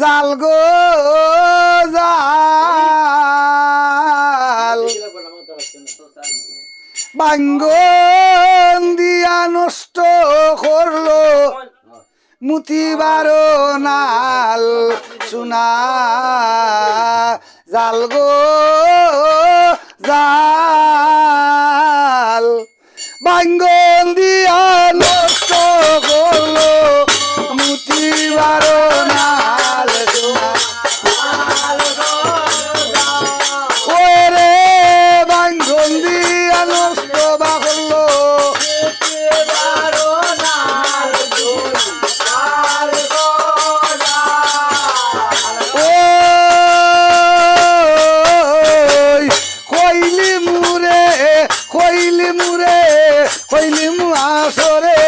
জাল গো জাল। বাঙ্গন দিয়া নষ্ট করল মুতিবার নাল সোনা। জাল গো জাল। বাঙ্গন দিয়া কইলি মুরে কইলি মু আসরে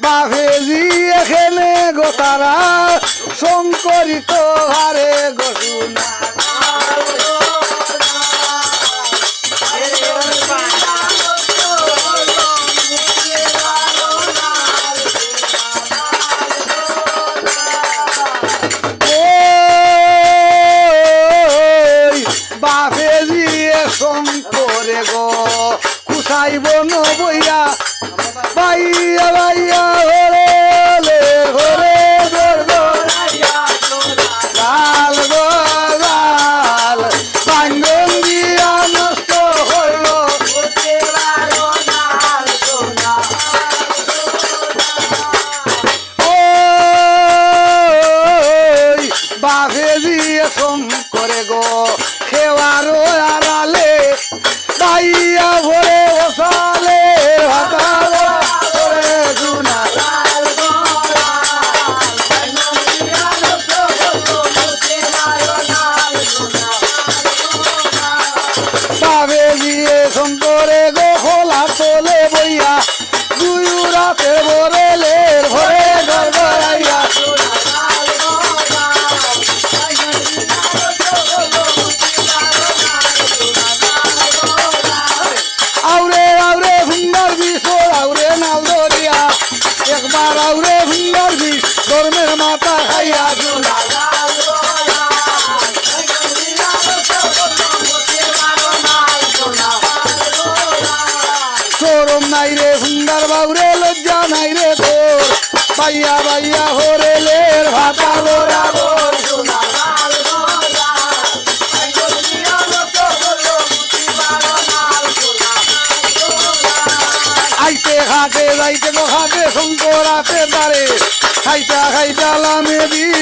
বাফেজি এখানে গোতারা শঙ্করিত হারে গসুনা ওই বাফেজি কুসাইব নবইয়া বাইয়া বাইয়া হরে হরে দর গো লাল বাঙ্গন দিয়া নষ্ট হইল। ওই বাফেজি শঙ্করে গো খেওয়ারো আড়ালে। বাইয়া ভরে corazón. একবার আউরে সুন্দর বিষ। ধর্মের মাথা খাইয়া শুনা চরম নাই রে সুন্দর বাউরে, লজ্জা নাই রে তোর বাইয়া বাইয়া হরে গো ঘাটে শঙ্কর আছে তারে। খাইতা খাইতা লামে দি